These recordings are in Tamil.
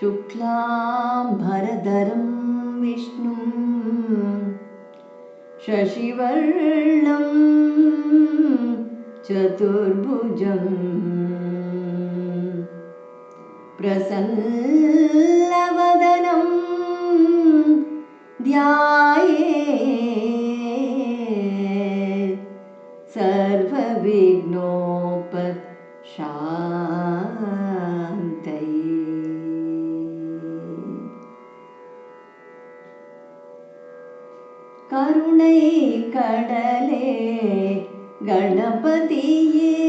शुक्लाम्भरधरं विष्णुं शशिवर्णं चतुर्भुजम् प्रसन्नवदनं ध्याये கருணை கடலே கணபதியே.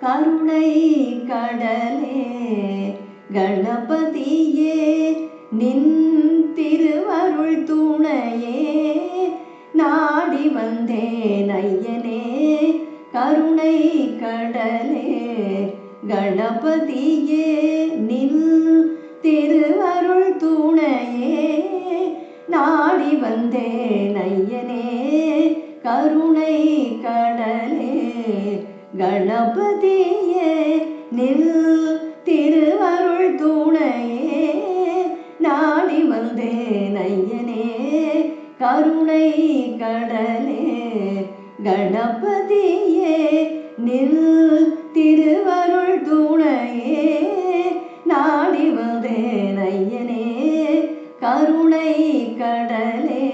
கருணை கடலே கணபதியே நின் திருவருள் துணையே. நாடி வந்தேன் ஐயனே கருணை கடலே. கணபதியே நில் திருவருள் துணையே நாடி வந்தேன் ஐயனே கருணை கடலே. கணபதியே நில் திருவருள் துணையே நாடி வந்தேன் ஐயனே கருணை கடலே. கணபதியே நில் கருணை கடலே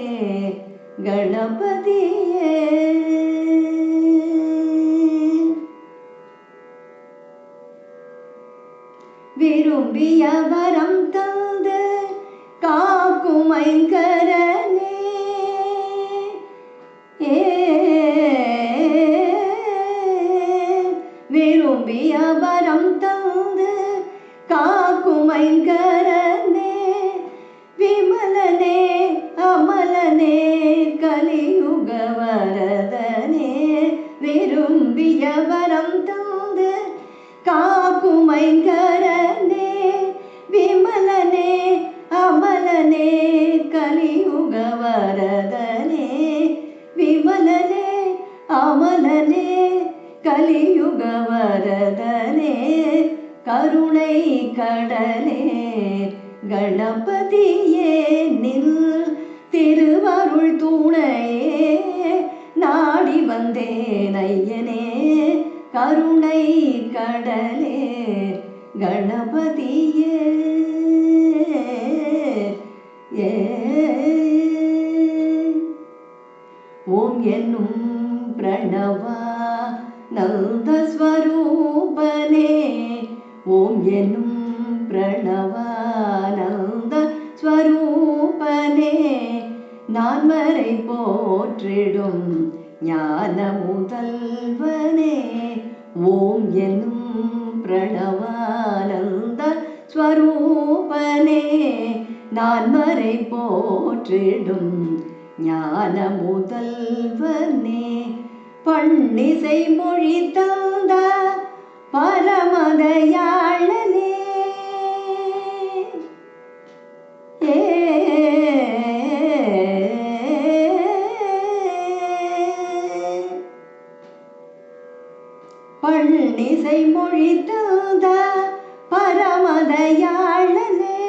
கணபதியே. விரும்பிய வரம் தந்து காக்கும் ஐங்கரனே. விரும்பிய வரம் தந்து காக்கும் விரும்பிய வரம் தந்து காக்கும் ஐங்கரனே விமலனே அமலனே கலியுக வரதனே. விமலனே அமலனே கலியுக வரதனே. கருணை கடலே கணபதியே நில் திருவருள் தூணையே. நாடி வந்தேன் ஐயனே கருணை கடலே கணபதியே. ஓம் என்னும் பிரணவா நந்த ஸ்வரூபனே ஓம் என்னும் பிரணவானந்த ஸ்வரூபனே நான் மறை போற்றிடும் ஞான முதல்வனே ஓம் என்னும் பிரணவானந்த ஸ்வரூபனே. நான் மறை போற்றிடும் ஞான முதல்வனே பண்ணிசை மொழி தந்தார் பன்னிசை மொழி தந்த பரமதயாளனே.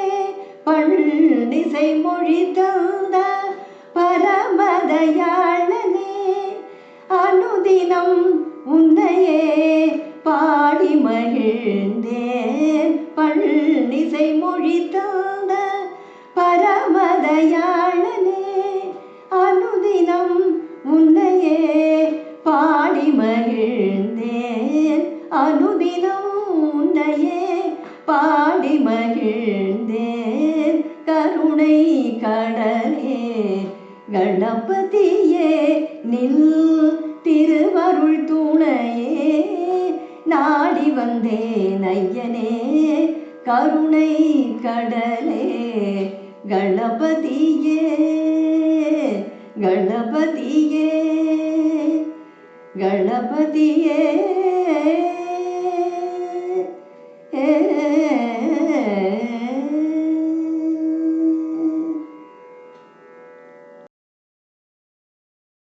பன்னிசை மொழி தந்த பரமதயாளனே. அனுதினம் உன்னையே பாடி மகிழ்ந்தேன். பன்னிசை மொழி தந்த பரமதயாளனே பாடி மகிழ்ந்தேன். கருணை கடலே கணபதியே நில் திருவருள் துணையே. நாடி வந்தேன் ஐயனே கருணை கடலே கணபதியே. கணபதியே கணபதியே.